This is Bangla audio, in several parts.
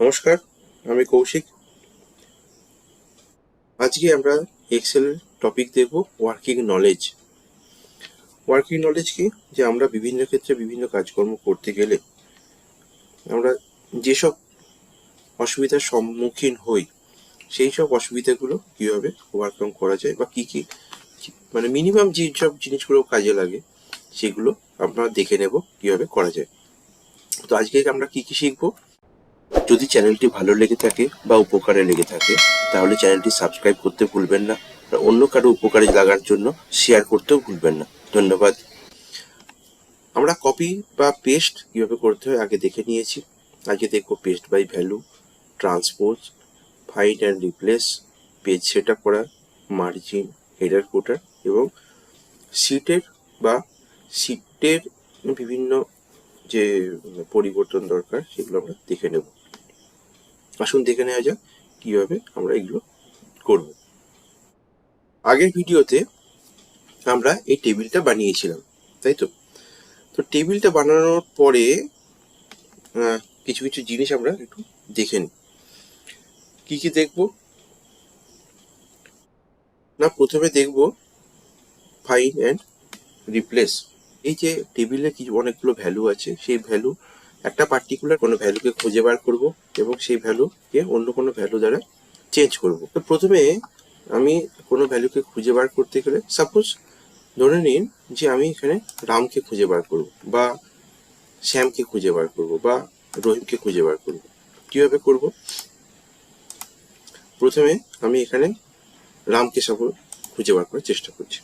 নমস্কার, আমি কৌশিক। আজকে আমরা এক্সেল টপিক দেখব ওয়ার্কিং নলেজ ওয়ার্কিং নলেজ কি? যে আমরা বিভিন্ন ক্ষেত্রে বিভিন্ন কাজকর্ম করতে গেলে আমরা যেসব অসুবিধার সম্মুখীন হই, সেই সব অসুবিধাগুলো কীভাবে ওভারকাম করা যায় বা কী কী মানে মিনিমাম যে সব জিনিসগুলো কাজে লাগে, সেগুলো আমরা দেখে নেব কীভাবে করা যায়। তো আজকে আমরা কী কী শিখব? যদি চ্যানেলটি ভালো লেগে থাকে বা উপকারে লেগে থাকে, তাহলে চ্যানেলটি সাবস্ক্রাইব করতে ভুলবেন না অন্য কারও উপকারে লাগার জন্য শেয়ার করতেও ভুলবেন না। ধন্যবাদ। আমরা কপি বা পেস্ট কীভাবে করতে হয় আগে দেখে নিয়েছি। আজকে দেখব paste by value transpose find and replace page set up করা মার্জিন হেডার ফুটার এবং সিটের বা সিটের বিভিন্ন যে পরিবর্তন দরকার, সেগুলো আমরা দেখে নেব। আসুন দেখে নেওয়া যাক কীভাবে আমরা এগুলো করব। আগের ভিডিওতে আমরা এই টেবিলটা বানিয়েছিলাম, তাই তো? তো টেবিলটা বানানোর পরে কিছু কিছু জিনিস আমরা একটু দেখে নিই। কি কি দেখব? না, প্রথমে দেখব ফাইন অ্যান্ড রিপ্লেস এই যে টেবিলে কিছু অনেকগুলো ভ্যালু আছে, সেই ভ্যালু একটা পার্টিকুলার কোনো ভ্যালুকে খুঁজে বার করব এবং সেই ভ্যালুকে অন্য কোনো ভ্যালু দ্বারা চেঞ্জ করব। তো প্রথমে আমি কোনো ভ্যালুকে খুঁজে বার করতে গেলে সাপোজ ধরে নিন যে আমি এখানে রামকে খুঁজে বার করব বা শ্যামকে খুঁজে বার করব বা রহিমকে খুঁজে বার করব। কীভাবে করব? প্রথমে আমি এখানে রামকে সাপোজ খুঁজে বার করার চেষ্টা করছি।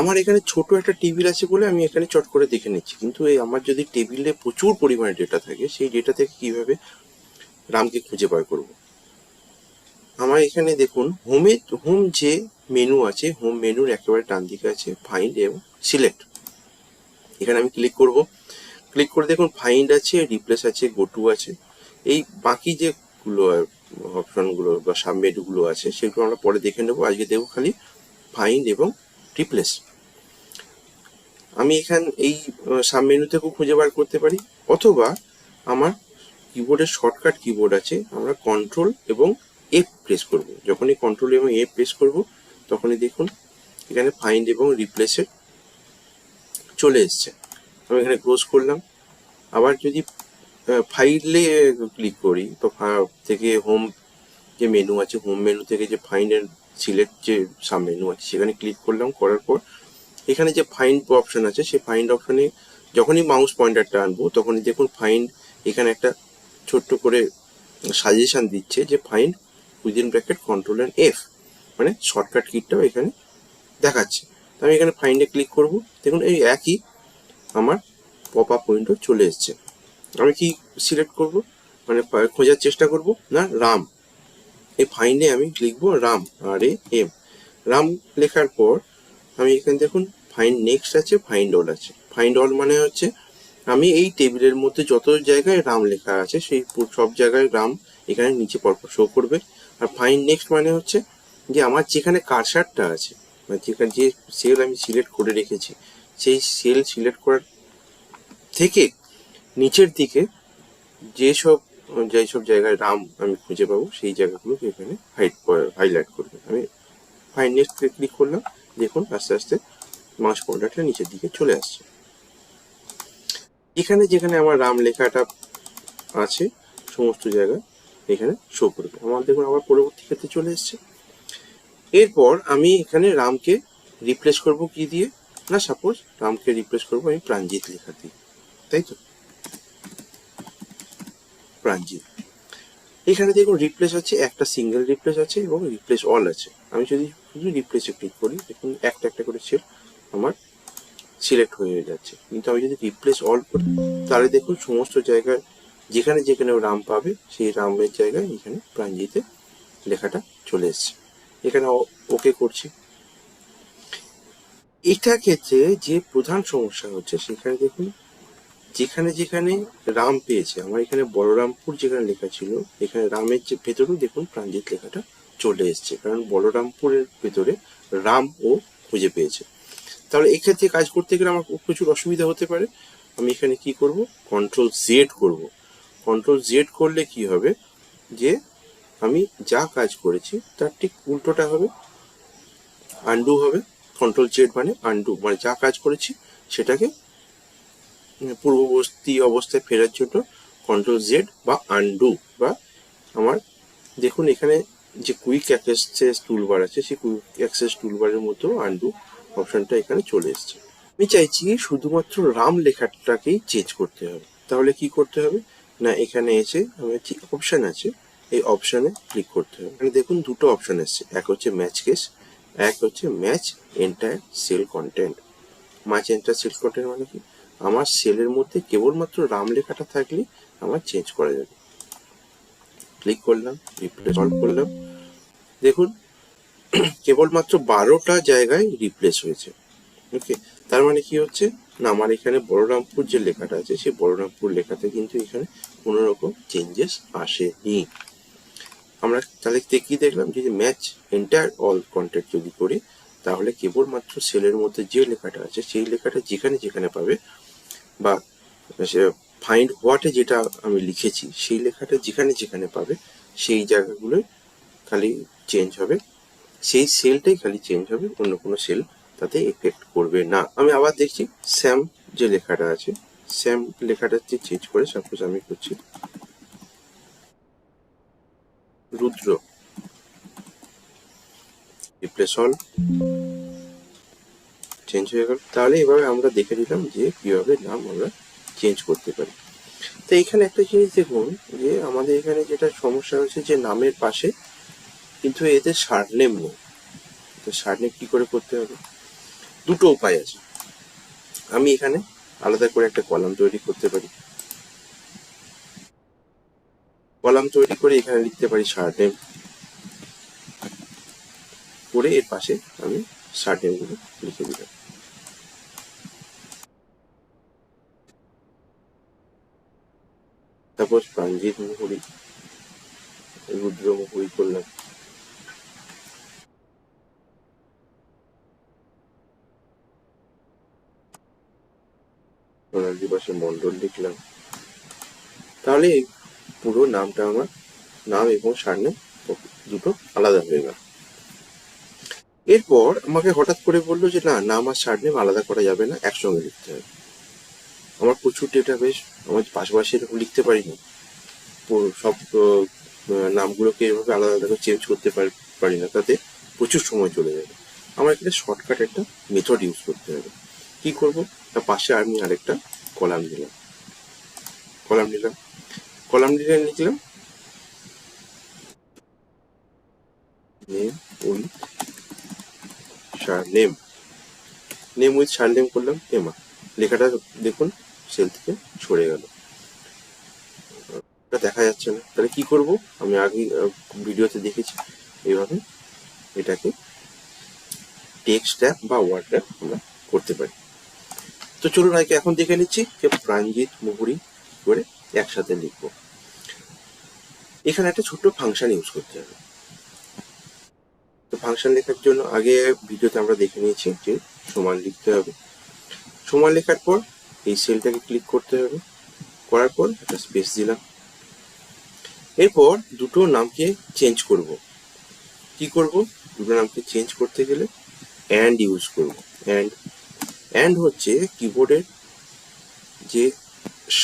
আমার এখানে ছোট একটা টেবিল আছে বলে আমি এখানে চট করে দেখে নিচ্ছি। কিন্তু এই আমার যদি টেবিলে প্রচুর পরিমাণে ডেটা থাকে, সেই ডেটা থেকে কীভাবে রামকে খুঁজে বার করব? আমার এখানে দেখুন হোমে হোম যে মেনু আছে হোম মেনুর একেবারে ডান দিকে আছে ফাইন্ড এবং সিলেক্ট এখানে আমি ক্লিক করব। ক্লিক করে দেখুন ফাইন্ড আছে রিপ্লেস আছে গোটু আছে। এই বাকি যেগুলো অপশনগুলো বা সাব মেনুগুলো আছে, সেগুলো আমরা পরে দেখে নেব। আজকে দেখব খালি ফাইন্ড এবং রিপ্লেস আমি এখান, এই সাব মেনু থেকেও খুঁজে বার করতে পারি। অথবা আমার কিবোর্ডের শর্টকাট কিবোর্ড আছে, আমরা কন্ট্রোল এবং এফ প্রেস করব। যখনই কন্ট্রোল এবং এফ প্রেস করব, তখনই দেখুন এখানে ফাইন্ড এবং রিপ্লেসের চলে এসছে। আমি এখানে ক্লোজ করলাম। আবার যদি ফাইলে ক্লিক করি, তো থেকে হোম যে মেনু আছে হোম মেনু থেকে যে ফাইন্ড অ্যান্ড সিলেক্ট যে সাব মেনু আছে, সেখানে ক্লিক করলাম, করার পর এখানে যে ফাইন্ড অপশন আছে, সেই ফাইন্ড অপশনে যখনই মাউস পয়েন্টারটা আনব, তখনই দেখুন ফাইন্ড এখানে একটা ছোট্ট করে সাজেশান দিচ্ছে যে find within bracket control and F মানে শর্টকাট কিটটাও এখানে দেখাচ্ছে। তো আমি এখানে ফাইন্ডে ক্লিক করব, দেখুন এই একই আমার পপ আপ উইন্ডো চলে এসছে। আমি কি সিলেক্ট করব? মানে খোঁজার চেষ্টা করব? না রাম এই ফাইন্ডে আমি লিখব Ram R A M Ram লেখার পর আমি এখানে দেখুন ফাইন্ড নেক্সট আছে ফাইন্ড অল আছে। ফাইন্ড অল মানে হচ্ছে, আমি এই টেবিলের মধ্যে যত জায়গায় রাম লেখা আছে, সেই সব জায়গায় রাম এখানে নিচে পরপর শো করবে। আর ফাইন্ড নেক্সট মানে হচ্ছে যে আমার যেখানে কারসারটা আছে মানে যেখানে যে সেল আমি সিলেক্ট করে রেখেছি, সেই সেল সিলেক্ট করার থেকে নিচের দিকে যেসব যেসব জায়গায় রাম আমি খুঁজে পাবো, সেই জায়গাগুলোকে এখানে হাইট হাইলাইট করবে। আমি ফাইন নেক্সট ক্লিক করলাম। দেখুন, আস্তে আস্তে মাস পয়েন্টারটা নিচের দিকে চলে আসছে। এখানে যেখানে আমার রাম লেখাটা আছে, সমস্ত জায়গায় এখানে শো করবে। আমার দেখুন, আবার পরবর্তী ক্ষেত্রে চলে এসছে। এরপর আমি এখানে রামকে রিপ্লেস করব কি দিয়ে? না সাপোজ রামকে রিপ্লেস করব আমি প্রাঞ্জিত লেখা দিয়ে। তাই তো? প্রাঞ্জিত এখানে দেখুন রিপ্লেস আছে, একটা সিঙ্গেল রিপ্লেস আছে এবং রিপ্লেস অল আছে। আমি যদি শুধু রিপ্লেসে ক্লিক করি, দেখুন একটা একটা করে সেল আমার সিলেক্ট হয়ে যাচ্ছে। কিন্তু আমি যদি রিপ্লেস অল করি, তাহলে দেখুন সমস্ত জায়গায় যেখানে যেখানে রাম পাবে, সেই রামের জায়গায় এখানে প্রাঞ্জিতে লেখাটা চলে এসছে। এখানে ওকে করছি। এটা ক্ষেত্রে যে প্রধান সমস্যা হচ্ছে, সেখানে দেখুন যেখানে যেখানে রাম পেয়েছে, আমার এখানে বলরামপুর যেখানে লেখা ছিল, এখানে রামের যে ভেতরেও দেখুন প্রাঞ্জিত লেখাটা চলে এসছে, কারণ বলরামপুরের ভিতরে রাম ও খুঁজে পেয়েছে। তাহলে এক্ষেত্রে কাজ করতে গেলে আমার প্রচুর অসুবিধা হতে পারে। আমি এখানে কি করব? কন্ট্রোল জেড করব। কন্ট্রোল জেড করলে কি হবে? যে আমি যা কাজ করেছি, তার ঠিক উল্টোটা হবে। আন্ডু হবে। কন্ট্রোল জেড মানে আন্ডু মানে যা কাজ করেছি, সেটাকে পূর্ববর্তী অবস্থায় ফেরার জন্য কন্ট্রোল জেড বা আন্ডু বা আমার, দেখুন এখানে যে কুইক অ্যাক্সেস টুলবার আছে, সেই কুইক অ্যাক্সেস টুলবারের মতো আন্ডু অপশনটা এখানে চলে এসেছে। আমি চাইছি শুধুমাত্র রাম লেখাটাকেই চেঞ্জ করতে হবে। তাহলে কি করতে হবে? না, এখানে এসে আমার যে অপশন আছে, এই অপশনে ক্লিক করতে হবে। এখানে দেখুন দুটো অপশন এসছে, এক হচ্ছে ম্যাচ কেস এক হচ্ছে match entire cell content match entire cell content মানে কি? আমার সেলের মধ্যে কেবলমাত্র রাম লেখাটা থাকলে আমার চেঞ্জ করা যাবে। ক্লিক করলাম রিপ্লেস সলভ করলাম। দেখুন, কেবলমাত্র বারোটা জায়গায় রিপ্লেস হয়েছে। ওকে তার মানে কি হচ্ছে? না আমার এখানে বলরামপুর যে লেখাটা আছে, সেই বলরামপুর লেখাতে কিন্তু এখানে কোনো রকম চেঞ্জেস আসেনি। আমরা তাহলে কি দেখলাম যে ম্যাচ এন্টায়ার অল কন্টেন্ট যদি করি, তাহলে কেবলমাত্র সেলের মধ্যে যে লেখাটা আছে, সেই লেখাটা যেখানে যেখানে পাবে, বা সে ফাইন্ড হোয়াটে যেটা আমি লিখেছি, সেই লেখাটা যেখানে যেখানে পাবে, সেই জায়গাগুলোই খালি চেঞ্জ হবে। সেই সেলটাই খালি চেঞ্জ হবে, অন্য কোনো সেল তাতে এফেক্ট করবে না। আমি আবার দেখছি স্যাম যে লেখাটা আছে স্যাম লেখাটা যে চেঞ্জ করে সাপোজ আমি করছি রুদ্র। রিপ্লেস চেঞ্জ হয়ে গেল। তাহলে এভাবে আমরা দেখে নিলাম যে কীভাবে নাম আমরা চেঞ্জ করতে পারি। তো এখানে একটা জিনিস দেখুন যে আমাদের এখানে যেটা সমস্যা হচ্ছে যে নামের পাশে কিন্তু এতে সারনেম নেই তো সারনেম কি করে করতে হবে? দুটো উপায় আছে। আমি এখানে আলাদা করে একটা কলাম তৈরি করতে পারি। কলাম তৈরি করে এখানে লিখতে পারি সারনেম করে এর পাশে আমি সারনেমগুলো লিখে দিলাম। তারপর প্রাঞ্জিত মুহুরি, রুদ্র মুহুরি করলাম। সোনালি পাশে মন্ডল লিখলাম। তাহলে পুরো নামটা আমার নাম এবং সারনেম দুটো আলাদা হয়ে গেল। এরপর আমাকে হঠাৎ করে বলল যে, না, নাম আর সারনেম আলাদা করা যাবে না, একসঙ্গে লিখতে হবে। আমার প্রচুর ডেটা বেশ আমার পাশাপাশি এরকম লিখতে পারি না সব নামগুলোকে এভাবে আলাদা আলাদা করে চেঞ্জ করতে পারি- না, তাতে প্রচুর সময় চলে যাবে। আমার এখানে শর্টকাট একটা মেথড ইউজ করতে হবে। কি করব? পাশে আমি আরেকটা কলাম দিলাম। কলাম নিলাম কলাম দিলে লিখলাম name with surname name with surname করলাম এমা। লেখাটা দেখুন সেল থেকে সরে গেল। দেখা যাচ্ছে না। তাহলে কি করব? আমি আগে ভিডিওতে দেখেছি এইভাবে এটাকে টেক্সট ট্যাব বা ওয়ার্ড ট্যাব আমরা করতে পারি। তো চলুন আগে এখন দেখে নিচ্ছি, যে প্রাঞ্জিত মুহুরি করে একসাথে লিখব। এখানে একটা ছোট্ট ফাংশন ইউজ করতে হবে। তো ফাংশন লেখার জন্য আগে ভিডিওতে আমরা দেখে নিয়েছি যে সমান লিখতে হবে। সমান লেখার পর এই সেলটাকে ক্লিক করতে হবে। করার পর একটা স্পেস দিলাম। এরপর দুটো নামকে চেঞ্জ করব। কি করব? দুটো নামকে চেঞ্জ করতে গেলে অ্যান্ড ইউজ করব। অ্যান্ড অ্যান্ড হচ্ছে কিবোর্ডের যে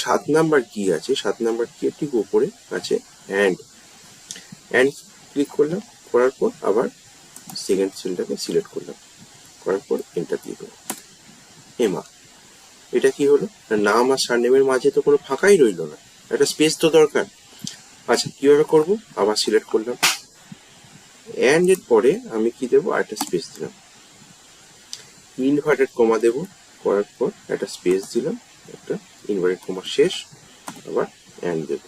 সাত নাম্বার কি আছে, সাত নাম্বার কি ঠিক উপরে আছে অ্যান্ড অ্যান্ড ক্লিক করলাম, করার পর আবার সেকেন্ড সেলটাকে সিলেক্ট করলাম। করার পর এন্টার দিয়ে দেবো এমা এটা কি হলো? নাম আর সারনেমের মাঝে তো কোনো ফাঁকাই রইল না। একটা স্পেস তো দরকার। আচ্ছা কীভাবে করব? আবার সিলেক্ট করলাম। অ্যান্ড এর পরে আমি কি দেবো? আরেকটা স্পেস দিলাম। ইনভার্টেড কমা দেবো। করার পর একটা স্পেস দিলাম, একটা ইনভার্টেড কমা শেষ, আবার অ্যান্ড দেব।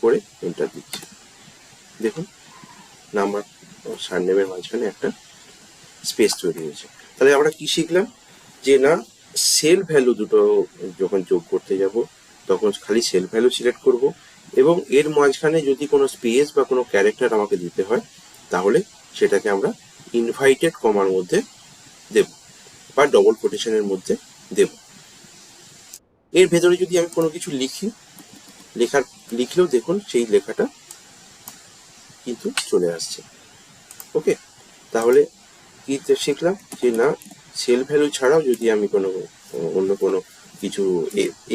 করে এন্টার দিচ্ছি। দেখুন নাম্বার সারনেমের মাঝখানে একটা স্পেস তৈরি হয়েছে। তাহলে আমরা কি শিখলাম? যে না সেল ভ্যালু দুটো যখন যোগ করতে যাব, তখন খালি সেল ভ্যালু সিলেক্ট করব এবং এর মাঝখানে যদি কোনো স্পেস বা কোনো ক্যারেক্টার আমাকে দিতে হয়, তাহলে সেটাকে আমরা ইনভাইটেড কমার মধ্যে দেব। বা ডবল কোটেশনের মধ্যে দেব। এর ভেতরে যদি আমি কোনো কিছু লিখি, লেখার, লিখলেও দেখুন সেই লেখাটা কিন্তু চলে আসছে। ওকে? তাহলে কি শিখলাম যে না সেল ভ্যালু ছাড়াও যদি আমি কোনো, অন্য কোনো কিছু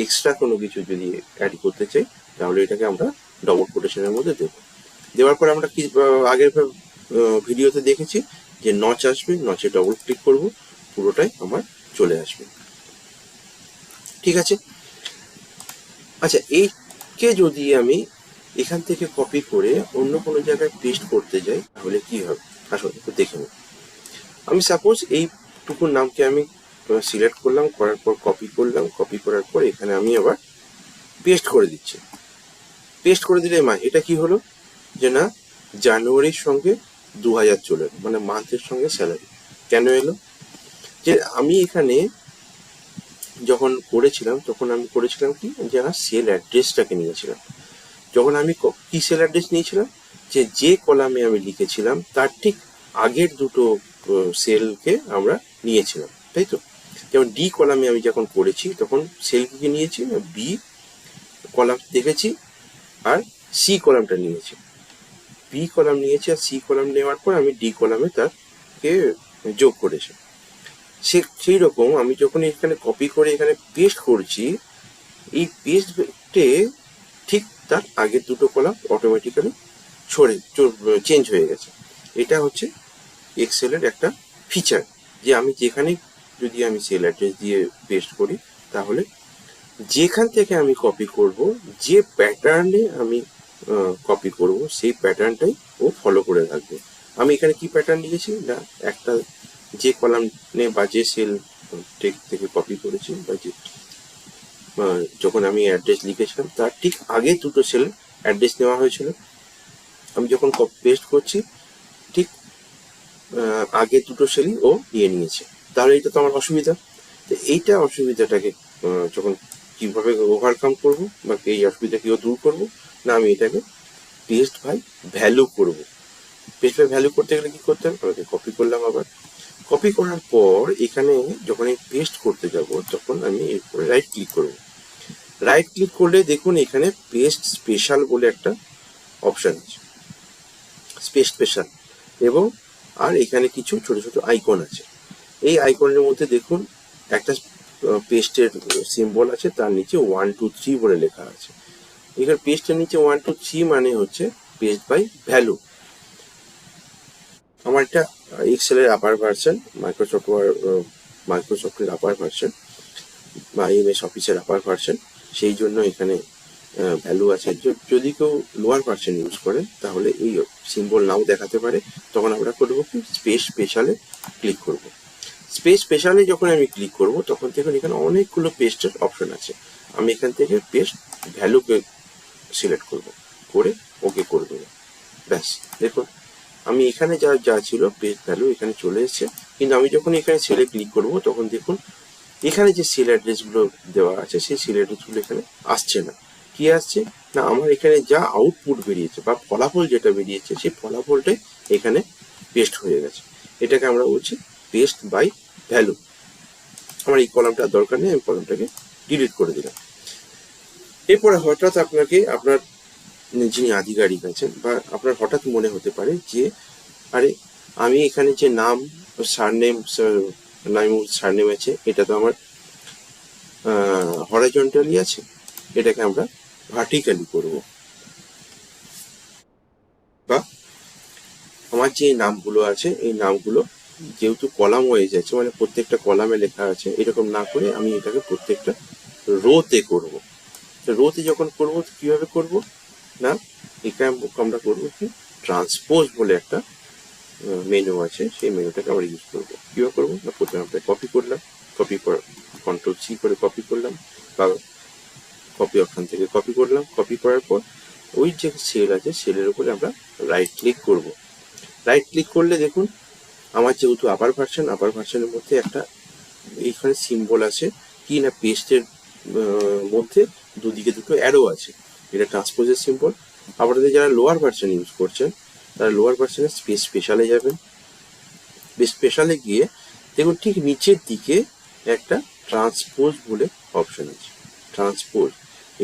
এক্সট্রা কোনো কিছু যদি অ্যাড করতে চাই, তাহলে এটাকে আমরা ডবল কোটেশনের মধ্যে দেবো। দেওয়ার পর আমরা কি আগের ভিডিওতে দেখেছি যে নচ আসবে, নচে ডবল ক্লিক করব। পুরোটাই আমার চলে আসবে। ঠিক আছে? আচ্ছা এইকে যদি আমি এখান থেকে কপি করে অন্য কোনো জায়গায় পেস্ট করতে যাই, তাহলে কি হবে? আসলে একটু দেখে নিই। আমি সাপোজ এইটুকুর নামকে আমি সিলেক্ট করলাম, করার পর কপি করলাম কপি করার পর এখানে আমি আবার পেস্ট করে দিচ্ছি। পেস্ট করে দিলে মা এটা কি হলো? যে না, জানুয়ারির সঙ্গে দু হাজার চলে মানে মান্থের সঙ্গে স্যালারি কেন এলো? যে আমি এখানে যখন করেছিলাম, তখন আমি করেছিলাম কি? যে না সেল অ্যাড্রেসটাকে নিয়েছিলাম। যখন আমি কি সেল অ্যাড্রেস নিয়েছিলাম? যে যে কলামে আমি লিখেছিলাম, তার ঠিক আগের দুটো সেলকে আমরা নিয়েছিলাম, তাই তো? যেমন ডি কলামে আমি যখন করেছি, তখন সেলকে নিয়েছি? বি কলাম দেখেছি আর সি কলামটা নিয়েছি। বি কলাম নিয়েছি আর সি কলাম নেওয়ার পর আমি ডি কলামে তারকে যোগ করেছি। সে সেই রকম আমি যখন এখানে কপি করে এখানে পেস্ট করছি, এই পেস্টে ঠিক তার আগের দুটো কলাম অটোমেটিক্যালি ছড়ে চেঞ্জ হয়ে গেছে। এটা হচ্ছে এক্সেলের একটা ফিচার যে আমি যেখানে যদি আমি সেল অ্যাড্রেস দিয়ে পেস্ট করি, তাহলে যেখান থেকে আমি কপি করব, যে প্যাটার্নে আমি কপি করব, সেই প্যাটার্নটাই ও ফলো করে রাখবে আমি এখানে কি প্যাটার্ন নিয়েছি না, একটা যে কলামে বা যে সেল টেক থেকে কপি করেছি বা যে যখন আমি অ্যাড্রেস লিখেছিলাম, তার ঠিক আগে দুটো সেল অ্যাড্রেস নেওয়া হয়েছিল। আমি যখন পেস্ট করছি, ঠিক আগে দুটো সেলই ও নিয়ে নিয়েছে। তাহলে এটা তো আমার অসুবিধা। তো এইটা অসুবিধাটাকে যখন কীভাবে ওভারকাম করব বা এই অসুবিধা কীভাবে দূর করব, না আমি এটাকে পেস্ট বাই ভ্যালু করব। পেস্ট বাই ভ্যালু করতে গেলে কি করতে হবে? আমাকে কপি করলাম আবার। কপি করার পর এখানে যখন আমি পেস্ট করতে যাব, তখন আমি এরপরে রাইট ক্লিক করব। রাইট ক্লিক করলে দেখুন এখানে পেস্ট স্পেশাল বলে একটা অপশন আছে। স্পেস স্পেশাল এবং আর এখানে কিছু ছোট ছোট আইকন আছে। এই আইকনের মধ্যে দেখুন একটা পেস্টের সিম্বল আছে, তার নিচে ওয়ান টু থ্রি বলে লেখা আছে। এখানে পেস্টের নিচে ওয়ান টু থ্রি মানে হচ্ছে পেস্ট বাই ভ্যালু আমার এটা এক্সেলের আপার ভার্সন মাইক্রোসফট মাইক্রোসফটের আপার ভার্সন বা এমএস অফিসের আপার ভার্সন সেই জন্য এখানে ভ্যালু আছে। যদি কেউ লোয়ার ভার্সন ইউজ করে, তাহলে এই সিম্বল নাও দেখাতে পারে। তখন আমরা করব কি স্পেস স্পেশালে ক্লিক করব। স্পেস স্পেশালে যখন আমি ক্লিক করব, তখন দেখুন এখানে অনেকগুলো পেস্টের অপশন আছে। আমি এখান থেকে পেস্ট ভ্যালুকে সিলেক্ট করব। করে ওকে করে দেবো। ব্যাস, দেখুন। আমি এখানে যা যা ছিল পেস্ট ভ্যালু এখানে চলে এসেছে। কিন্তু আমি যখন এখানে সেলে ক্লিক করব, তখন দেখুন, এখানে যে সেল অ্যাড্রেসগুলো দেওয়া আছে, সেই সেল অ্যাড্রেসগুলো এখানে আসছে না। কি আসছে? না, আমার এখানে যা আউটপুট বেরিয়েছে বা ফলাফল যেটা বেরিয়েছে, সেই ফলাফলটাই এখানে পেস্ট হয়ে গেছে। এটাকে আমরা বলছি পেস্ট বাই ভ্যালু আমার এই কলামটার দরকার নেই, আমি কলামটাকে ডিলিট করে দিলাম। এরপরে হঠাৎ আপনাকে, আপনার যিনি আধিকারিক আছেন, বা আপনার হঠাৎ মনে হতে পারে যে, আরে, আমি এখানে যে নাম, সারনেম নাম সারনেম আছে, এটা তো আমার হরাইজন্টালি আছে, এটাকে আমরা ভার্টিক্যালি করব। বা আমার যে নামগুলো আছে, এই নামগুলো যেহেতু কলাম হয়ে আছে মানে প্রত্যেকটা কলামে লেখা আছে, এরকম না করে আমি এটাকে প্রত্যেকটা রোতে করব। রোতে যখন করব, কীভাবে করব? না? এখানে আমরা করব কি? ট্রান্সপোজ বলে একটা মেনু আছে, সেই মেনুটাকে আমরা ইউজ করব। কীভাবে করব? না, প্রথমে আমরা কপি করলাম কপি কন্ট্রোল সি করে কপি করলাম, বা কপি অপশন থেকে কপি করলাম কপি করার পর ওই যে সেল আছে সেলের উপরে আমরা রাইট ক্লিক করব। রাইট ক্লিক করলে দেখুন, আমার যেহেতু আপার ভার্সন আপার ভার্সনের মধ্যে একটা এইখানে সিম্বল আছে, কি না পেস্টের মধ্যে দুদিকে দুটো অ্যারো আছে। এটা ট্রান্সপোজের সিম্বল আপনাদের যারা লোয়ার ভার্সন ইউজ করছেন, তারা লোয়ার ভার্সনের স্পেস স্পেশালে যাবেন। স্পেশালে গিয়ে দেখুন ঠিক নিচের দিকে একটা ট্রান্সপোজ বলে অপশন আছে। ট্রান্সপোজ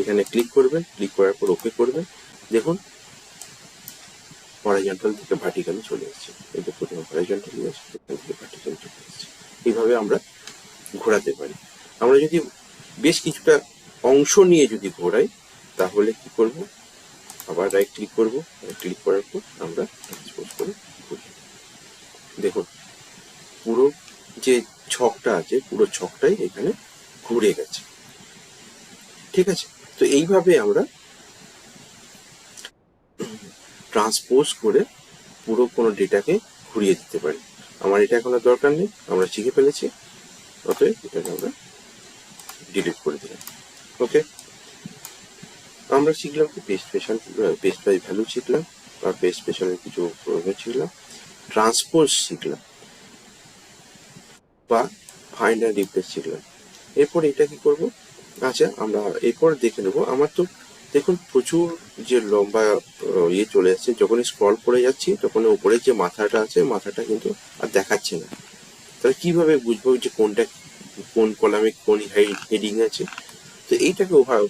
এখানে ক্লিক করবেন ক্লিক করার পর ওকে করবেন। দেখুন হরাইজন্টাল থেকে ভার্টিক্যালি চলে এসেছে। এই যে প্রথমে হরাইজন্টালি থেকে ভার্টিক্যালি চলে এসেছে। এইভাবে আমরা ঘোরাতে পারি। আমরা যদি বেশ কিছুটা অংশ নিয়ে যদি ঘোরাই তাহলে কি করব? আবার রাইট ক্লিক করব। ক্লিক করার পর আমরা ট্রান্সপোজ করে ঘুরি। দেখুন, পুরো যে ছকটা আছে, পুরো ছকটাই এখানে ঘুরে গেছে। ঠিক আছে? তো এইভাবে আমরা ট্রান্সপোজ করে পুরো কোনো ডেটাকে ঘুরিয়ে দিতে পারি। আমার এটা এখন আর দরকার নেই, আমরা শিখে ফেলেছি। অতএব এটাকে আমরা ডিলিট করে দিলাম। ওকে আমরা শিখলাম কি paste special paste by value শিখলাম, আর পেস্ট স্পেশালের কিছু প্রয়োজন শিখলাম। ট্রান্সপোজ শিখলাম, বা ফাইন্ড অ্যান্ড রিপ্লেস শিখলাম। এরপর এটা কি করব? আচ্ছা আমরা এরপর দেখে নেব। আমার তো দেখুন, প্রচুর যে লম্বা ইয়ে চলে আসছে, যখন স্ক্রল করে যাচ্ছি, তখন উপরে যে মাথাটা আছে, মাথাটা কিন্তু আর দেখাচ্ছে না। তাহলে কীভাবে বুঝব যে কোনটা, কোন কলামে কোন হেডিং আছে? তো এইটাকে ওভার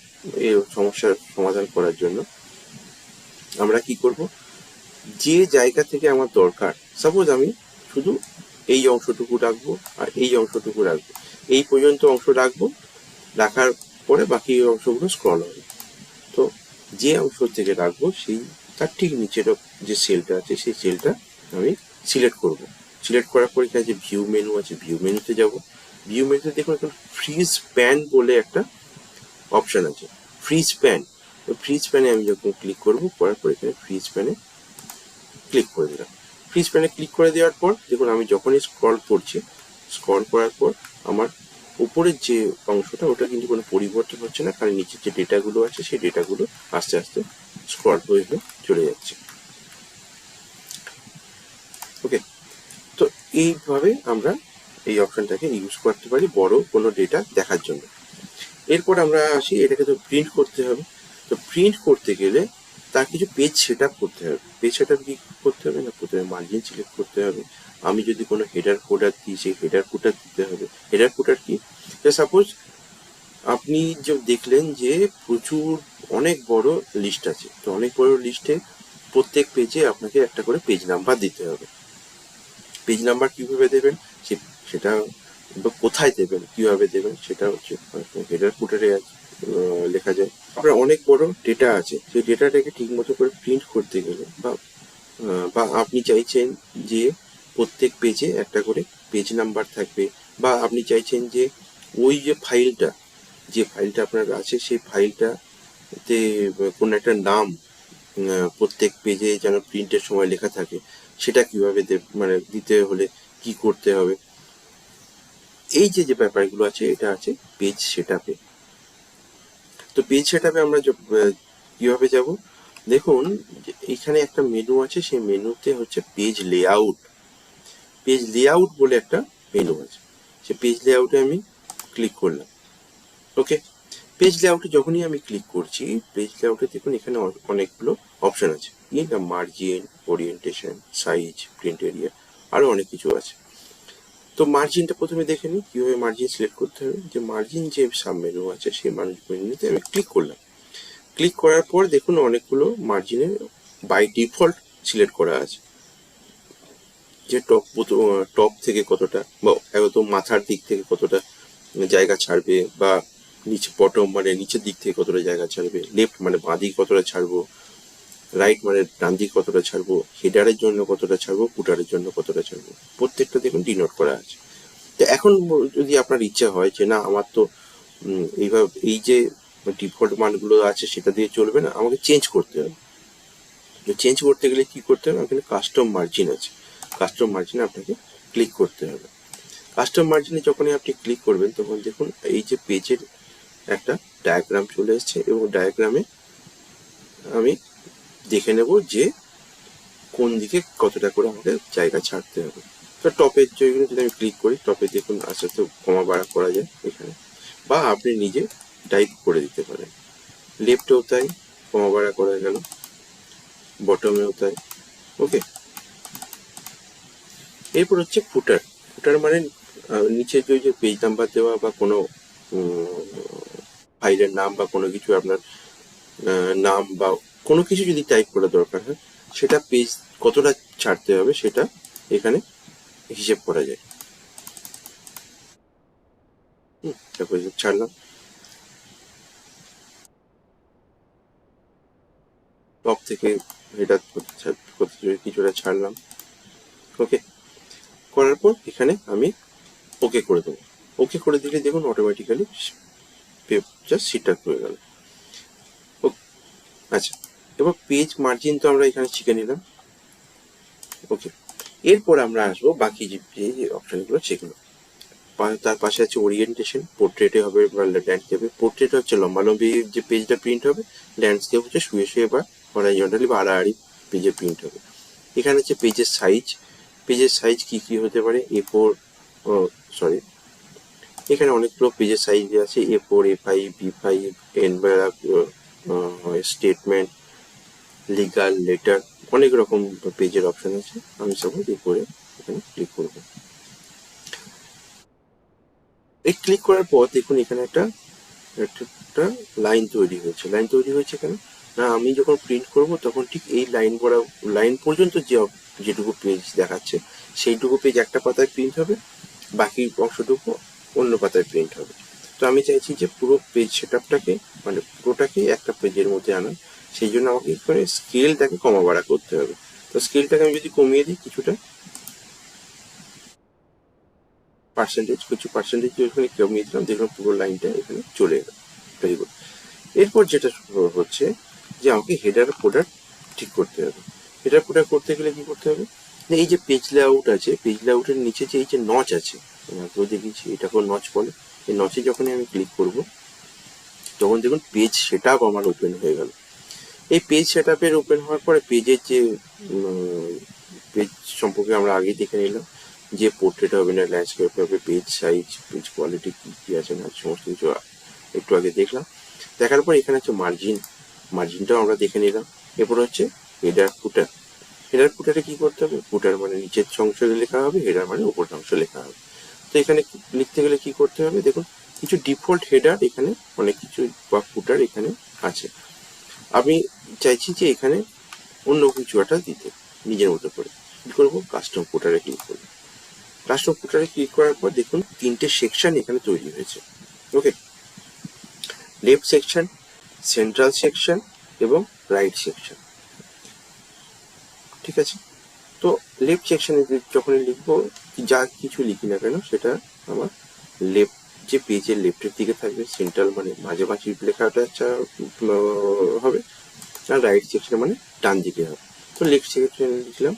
সমস্যার সমাধান করার জন্য আমরা কি করব? যে জায়গা থেকে আমার দরকার সাপোজ আমি শুধু এই অংশটুকু রাখব আর এই অংশটুকু রাখব। এই পর্যন্ত অংশ রাখব, রাখার পরে বাকি অংশগুলো স্ক্রল হবে। তো যে অংশ থেকে রাখব, সেই তার ঠিক নিচের যে সেলটা আছে, সেই সেলটা আমি সিলেক্ট করব। সিলেক্ট করার পর এখানে যে ভিউ মেনু আছে ভিউ মেনুতে যাব। ভিউ মেনুতে দেখুন এখানে ফ্রিজ প্যান বলে একটা অপশন আছে। ফ্রিজ প্যান তো ফ্রিজ প্যানে আমি যখন ক্লিক করব, করার পর এখানে ফ্রিজ প্যানে ক্লিক করে দিলাম। ফ্রিজ প্যানে ক্লিক করে দেওয়ার পর, দেখুন আমি যখনই স্ক্রল করছি স্ক্রল করার পর আমার উপরের যে অংশটা, ওটা কিন্তু কোনো পরিবর্তন হচ্ছে না কারণ নিচের যে ডেটাগুলো আছে, সেই ডেটাগুলো আস্তে আস্তে স্ক্রল হয়ে হয়ে চলে যাচ্ছে। ওকে তো এইভাবে আমরা এই অপশনটাকে ইউজ করতে পারি বড় কোনো ডেটা দেখার জন্য। এরপর আমরা আসি, এটাকে তো প্রিন্ট করতে হবে। তো প্রিন্ট করতে গেলে তার কিছু পেজ সেট আপ করতে হবে। পেজ সেট আপ কি করতে হবে না? প্রথমে মার্জিন সিলেক্ট করতে হবে। আমি যদি কোনো হেডার ফোল্ডার দিই, সেই হেডার ফুটার দিতে হবে। হেডার ফুটার কি? সাপোজ আপনি যে দেখলেন যে প্রচুর অনেক বড় লিস্ট আছে। তো অনেক বড় লিস্টে প্রত্যেক পেজে আপনাকে একটা করে পেজ নাম্বার দিতে হবে। পেজ নাম্বার কীভাবে দেবেন? সেটা বা কোথায় দেবেন, কীভাবে দেবেন, সেটা হচ্ছে হেডার ফুটারে লেখা যায়। আপনার অনেক বড় ডেটা আছে, সেই ডেটাটাকে ঠিক মতো করে প্রিন্ট করতে গেলে বা বা আপনি চাইছেন যে প্রত্যেক পেজে একটা করে পেজ নাম্বার থাকবে, বা আপনি চাইছেন যে ওই যে ফাইলটা যে ফাইলটা আপনার আছে, সেই ফাইলটাতে কোনো একটা নাম প্রত্যেক পেজে যেন প্রিন্টের সময় লেখা থাকে, সেটা কীভাবে মানে দিতে হলে কি করতে হবে? এই যে যে ব্যাপারগুলো আছে, এটা আছে পেজ সেটআপে তো পেজ সেটআপে আমরা কীভাবে যাব? দেখুন, এখানে একটা মেনু আছে, সেই মেনুতে হচ্ছে পেজ লেআউট পেজ লেআউট বলে একটা মেনু আছে। সে পেজ লেআউটে আমি ক্লিক করলাম। ওকে পেজ লেআউটে যখনই আমি ক্লিক করছি পেজ লেআউটে দেখুন, এখানে অনেকগুলো অপশন আছে। Margin orientation size print area আরও অনেক কিছু আছে। তো মার্জিনটা প্রথমে দেখে নিই, কীভাবে মার্জিন সিলেক্ট করতে হবে। যে মার্জিন যে সাব মেনু আছে, সেই মেনুতে আমি ক্লিক করলাম। ক্লিক করার পর দেখুন অনেকগুলো মার্জিনে বাই ডিফল্ট সিলেক্ট করা আছে। যে টপ টপ থেকে কতটা বা একদম মাথার দিক থেকে কতটা জায়গা ছাড়বে বা নিচে বটম মানে নিচের দিক থেকে কতটা জায়গা ছাড়বে লেফট মানে বাঁ দিক কতটা ছাড়বো রাইট মানে ডান দিক কতটা ছাড়বো হেডারের জন্য কতটা ছাড়বো ফুটারের জন্য কতটা ছাড়বো, প্রত্যেকটা দেখুন ডিনোট করা আছে। তো এখন যদি আপনার ইচ্ছা হয় যে না, আমার তো এইভাবে, এই যে ডিফল্ট মানগুলো আছে সেটা দিয়ে চলবে না, আমাকে চেঞ্জ করতে হবে। তো চেঞ্জ করতে গেলে কি করতে হবে? এখানে কাস্টম মার্জিন আছে। কাস্টম মার্জিনে আপনাকে ক্লিক করতে হবে। কাস্টম মার্জিনে যখনই আপনি ক্লিক করবেন, তখন দেখুন এই যে পেজের একটা ডায়াগ্রাম চলে এসছে এবং ডায়াগ্রামে আমি দেখে নেব যে কোন দিকে কতটা করে আমাদের জায়গা ছাড়তে হবে। তো টপের জায়গায় যদি আমি ক্লিক করি টপে দেখুন আস্তে আস্তে কমা বাড়া করা যায় এখানে। বা আপনি নিজে টাইপ করে দিতে পারেন। লেফটেও তাই কমা বাড়া করা গেল। বটমেও তাই ওকে এরপর হচ্ছে ফুটার ফুটার মানে নিচে যে যে পেজ নাম্বার দেওয়া বা কোনো ফাইলের নাম বা কোনো কিছু আপনার নাম বা কোনো কিছু যদি টাইপ করা দরকার হয়, সেটা পেজ কতটা ছাড়তে হবে সেটা এখানে হিসেব করা যায়। তারপরে ছাড়লাম। টপ থেকে এটা কিছুটা ছাড়লাম। ওকে করার পর এখানে আমি ওকে করে দেবো। ওকে করে দিলে দেখুন অটোমেটিক্যালি জাস্ট সিটটা হয়ে গেল। আচ্ছা এবার পেজ মার্জিন তো আমরা এখানে শিখে নিলাম। ওকে এরপর আমরা আসব বাকি যে যে অপশনগুলো সেগুলো। তার পাশে আছে ওরিয়েন্টেশন পোর্ট্রেটে হবে বা ল্যান্ডস্কেপে পোর্ট্রেট হচ্ছে লম্বালম্বি যে পেজটা প্রিন্ট হবে ল্যান্ডস্কেপ হচ্ছে শুয়ে শুয়ে বা হরাইজন্টালি বা আড়াআড়ি পেজে প্রিন্ট হবে। এখানে হচ্ছে পেজের সাইজ পেজের সাইজ কি কি হতে পারে? এ ফোর সরি এখানে অনেকগুলো পেজের সাইজ আছে। A four A five B five envelope statement legal letter অনেক রকম পেজের অপশন আছে। আমি সাপোজ এ করে এখানে ক্লিক করব। এই ক্লিক করার পর দেখুন এখানে একটা একটা লাইন তৈরি হয়েছে। লাইন তৈরি হয়েছে কেন? না, আমি যখন প্রিন্ট করব তখন ঠিক এই লাইন করা লাইন পর্যন্ত যে যেটুকু পেজ দেখাচ্ছে, সেইটুকু পেজ একটা পাতায় প্রিন্ট হবে, বাকি অংশটুকু অন্য পাতায় প্রিন্ট হবে। তো আমি চাইছি যে পুরো পেজ সেটআপটাকে মানে পুরোটাকে একটা পেজের মধ্যে আনা সেই জন্য আমাকে কি করে স্কেলটাকে কমা বাড়া করতে হবে। তো স্কেলটাকে আমি যদি কমিয়ে দিই কিছুটা পার্সেন্টেজ কিছু পার্সেন্টেজ ওখানে কমিয়ে দিলাম, দেখলাম পুরো লাইনটা এখানে চলে এলো। এরপর যেটা হচ্ছে যে আমাকে হেডার ফোডার ঠিক করতে হবে। হেডার ফোডার করতে গেলে কি করতে হবে? যে এই যে পেজ লেআউট আছে পেজ লেআউটের নিচে যে এই যে নচ আছে আগেও দেখিয়েছি এটাকেও নচ বলে। এই নচে যখনই আমি ক্লিক করব, তখন দেখুন পেজ সেট আমার ওপেন হয়ে গেল। এই পেজ সেট আপের ওপেন হওয়ার পরে পেজের যে পেজ সম্পর্কে আমরা আগে দেখে নিলাম, যে পোর্ট্রেট হবে না ল্যান্ডস্কেপ হবে পেজ সাইজ পেজ কোয়ালিটি কি কি আছে না, সমস্ত কিছু একটু আগে দেখলাম। দেখার পর এখানে হচ্ছে মার্জিন মার্জিনটাও আমরা দেখে নিলাম। এরপর হচ্ছে হেডার ফুটার হেডার ফুটারে কি করতে হবে? ফুটার মানে নিচের অংশ লেখা হবে হেডার মানে উপরের অংশ লেখা হবে। তো এখানে লিখতে গেলে কি করতে হবে? দেখুন, কিছু ডিফল্ট হেডার এখানে অনেক কিছু বা ফুটার এখানে আছে। আমি চাইছি যে এখানে অন্য কিছু একটা দিতে, নিজের মতো করে। কি করব? কাস্টম কোটারে ক্লিক করব। কাস্টম কোটারে ক্লিক করার পর দেখুন তিনটে সেকশন এখানে তৈরি হয়েছে। Okay left section central section এবং রাইট সেকশন ঠিক আছে? তো লেফট সেকশনে যখন লিখব, যা কিছু লিখি না কেন, সেটা আমার লেফট যে পেজের লেফটের দিকে থাকবে সেন্ট্রাল মানে মাঝামাঝি লেখাটা আচ্ছা হবে, আর রাইট সেকশনে মানে ডান দিকে হবে। তো লেফট সেকশনে লিখলাম।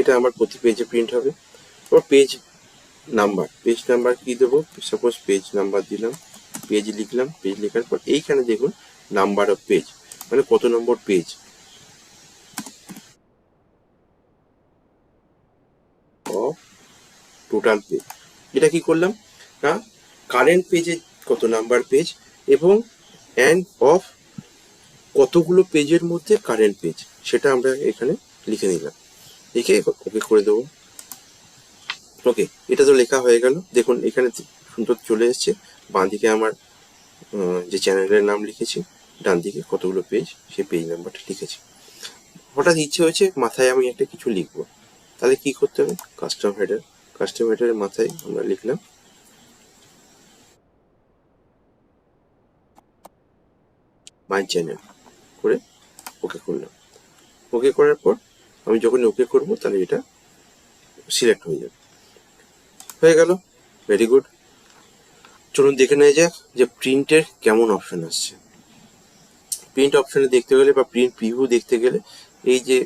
এটা আমার প্রতি পেজে প্রিন্ট হবে। এবার পেজ নাম্বার পেজ নাম্বার কি দেবো? সাপোজ পেজ নাম্বার দিলাম পেজ লিখলাম পেজ লেখার পর এইখানে দেখুন নাম্বার অফ পেজ মানে কত নম্বর পেজ অফ টোটাল পেজ এটা কি করলাম? না কারেন্ট পেজে কত নাম্বার পেজ এবং অ্যান্ড অফ কতগুলো পেজের মধ্যে কারেন্ট পেজ সেটা আমরা এখানে লিখে নিলাম। লিখে ওকে করে দেবো। ওকে এটা তো লেখা হয়ে গেল। দেখুন, এখানে সুন্দর চলে এসছে। বাঁ দিকে আমার যে চ্যানেলের নাম লিখেছি ডান দিকে কতগুলো পেজ সেই পেজ নাম্বারটা লিখেছি। হঠাৎ ইচ্ছে হয়েছে মাথায় আমি একটা কিছু লিখব। তাহলে কি করতে হবে? কাস্টম হেডার কাস্টম হেডারের মাথায় আমরা লিখলাম মাই চ্যানেল করে ওকে করলাম। ওকে করার পর আমি যখন ওকে করব, তাহলে এটা সিলেক্ট হয়ে যাবে। হয়ে গেল। ভেরি গুড চলুন দেখে নেওয়া যাক যে প্রিন্টের কেমন অপশন আসছে। প্রিন্ট অপশনে দেখতে গেলে বা প্রিন্ট প্রিভিউ দেখতে গেলে এই যে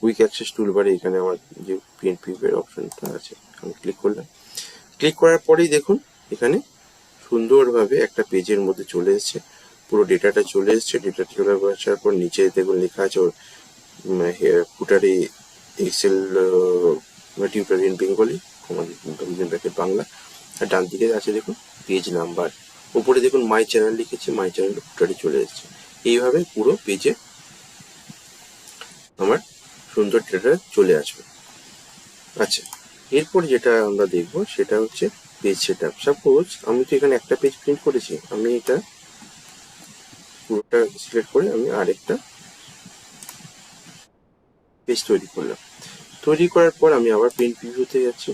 কুইক অ্যাক্সেস টুলবারে এখানে আমার যে প্রিন্ট প্রিভিউয়ের অপশনটা আছে, আমি ক্লিক করলাম। ক্লিক করার পরেই দেখুন, এখানে সুন্দরভাবে একটা পেজের মধ্যে চলে এসেছে, পুরো ডেটাটা চলে এসেছে ডেটা চলে আসার পর নিচে দেখুন লেখা আছে ওর ফুটারে Excel tutor in Bengali bracket Bangla. আর ডান দিকে আছে দেখুন পেজ নাম্বার উপরে দেখুন মাই চ্যানেল লিখেছে মাই চ্যানেল ফুটারে চলে এসেছে। এইভাবে পুরো পেজে আমার সুন্দর ডেটা চলে আসবে। আচ্ছা এরপর যেটা আমরা দেখব সেটা হচ্ছে পেজ সেট আপ সাপোজ আমি তো এখানে একটা পেজ প্রিন্ট করেছি, আমি এটা পুরোটা সিলেক্ট করে আমি আরেকটা পেজ তৈরি করলাম। তৈরি করার পর আমি আবার প্রিন্ট ভিউতে যাচ্ছি।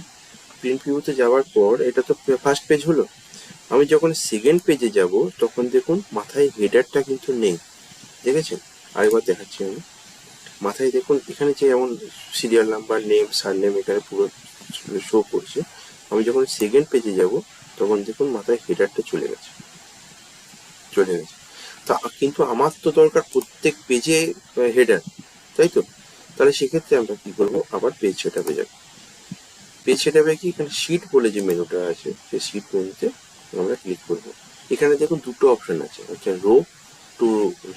প্রিন্ট ভিউতে যাওয়ার পর এটা তো ফার্স্ট পেজ হলো। আমি যখন সেকেন্ড পেজে যাব, তখন দেখুন মাথায় হেডারটা কিন্তু নেই। দেখেছেন? আরেকবার দেখাচ্ছি আমি। মাথায় দেখুন, এখানে যে যেমন serial number name surname এখানে পুরো শো করছে। আমি যখন সেকেন্ড পেজে যাব, তখন দেখুন মাথায় হেডারটা চলে গেছে। চলে গেছে। তা কিন্তু আমার তো দরকার প্রত্যেক পেজে হেডার তাই তো? তাহলে সেক্ষেত্রে আমরা কি করব? আবার পেজ সেটাপে যাব। পেজ সেটাপে কি? এখানে শিট বলে যে মেনুটা আছে, সেই শিট মেনুতে আমরা ক্লিক করব। এখানে দেখুন দুটো অপশন আছে। হচ্ছে row to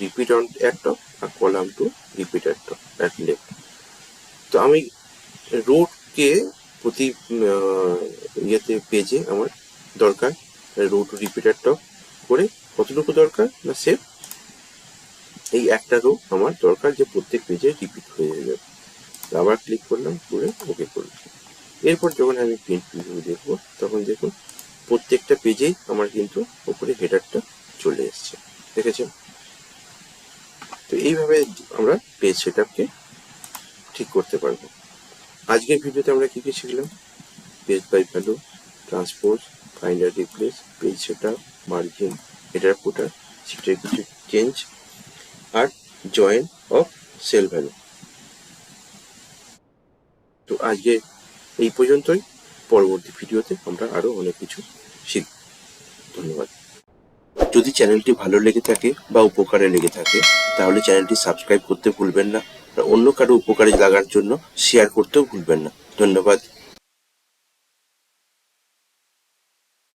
repeat on at top R column to repeat at top at left তো আমি রোডকে প্রতি ইয়েতে পেজে আমার দরকার row to repeat at top করে কতটুকু দরকার না সেভ এই একটা রো আমার দরকার যে প্রত্যেক পেজে রিপিট হয়ে যাবে। আবার ক্লিক করলাম, করে ওকে করলাম। এরপর যখন আমি প্রিন্ট ভিউ দেখব, তখন দেখুন প্রত্যেকটা পেজেই আমার কিন্তু ওপরে হেডারটা চলে এসছে। দেখেছেন? তো এইভাবে আমরা পেজ সেটআপকে ঠিক করতে পারব। আজকের ভিডিওতে আমরা কি কি শিখলাম? Page by value transpose finder replace page setup margin header footer সেটার কিছু চেঞ্জ আর জয়েন অফ সেল ভ্যালু তো আজকে এই পর্যন্তই। পরবর্তী ভিডিওতে আমরা আরও অনেক কিছু ধন্যবাদ। যদি চ্যানেলটি ভালো লেগে থাকে বা উপকারে লেগে থাকে, তাহলে চ্যানেলটি সাবস্ক্রাইব করতে ভুলবেন না। অন্য কারও উপকারে লাগার জন্য শেয়ার করতেও ভুলবেন না। ধন্যবাদ।